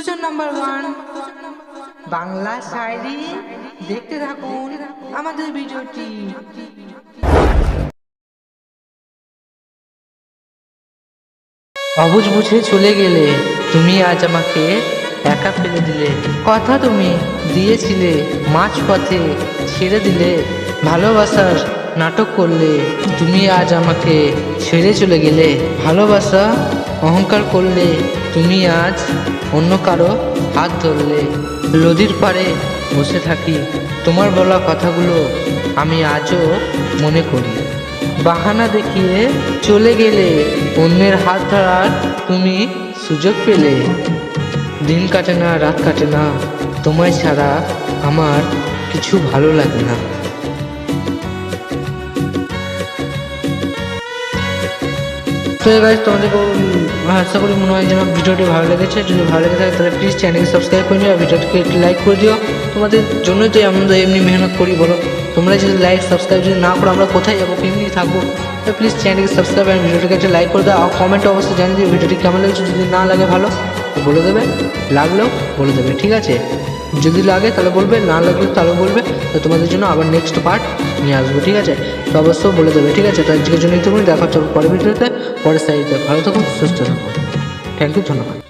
Sujan number one Bangla শায়রি, দেখতে থাকুন আমাদের ভিডিওটি। অবুঝ বুঝে চলে গেলে তুমি আজ আমাকে একা ফেলে দিলে। কথা তুমি দিয়েছিলে মাঝ পথে ছেড়ে দিলে। ভালোবাসার নাটক করলে তুমি আজ আমাকে ছেড়ে চলে গেলে। ভালোবাসা, অহংকার করলে তুমি আজ অন্য কারও হাত ধরলে নদীর পাড়ে বসে থাকি। তোমার বলা কথাগুলো আমি আজও মনে করি। বাহানা দেখিয়ে চলে গেলে অন্যের হাত ধরার তুমি সুযোগ পেলে। দিন কাটে না, রাত কাটে না, তোমায় ছাড়া আমার কিছু ভালো লাগে না। তো গাইজ তোমাদেরকে আশা করি মনে হয় যেন ভিডিওটি ভালো লেগেছে। যদি ভালো লেগে থাকে, তাহলে প্লিজ চ্যানেলকে সাবস্ক্রাইব করে নিও ভিডিওটিকে একটু লাইক করে দিও। তোমাদের জন্যই তো আমরা এমনি মেহনত করি, বলো। তোমরা যদি লাইক সাবস্ক্রাইব যদি না করো, আমরা কোথায় যাব, কেমনি থাকব? তো প্লিজ চ্যানেলকে সাবস্ক্রাইব আর ভিডিওটিকে একটা লাইক করে দাও। আর কমেন্টে অবশ্যই জানিয়ে দিও ভিডিওটি কেমন লেগেছে। যদি না লাগে ভালো বলে দেবে। লাগলেও বলে দেবে, ঠিক আছে? যদি লাগে তাহলে বলবে, না লাগলে তাহলে বলবে। তো তোমাদের জন্য আবার নেক্সট পার্ট নিয়ে আসব, ঠিক আছে? তো অবশ্যই বলে দেবে, ঠিক আছে? তো আজকের জন্য একটু দেখা হচ্ছে পরের ভিডিওতে, পরের সাইডে ভালো থাকুন সুস্থ থাকুন থ্যাংক ইউ ধন্যবাদ।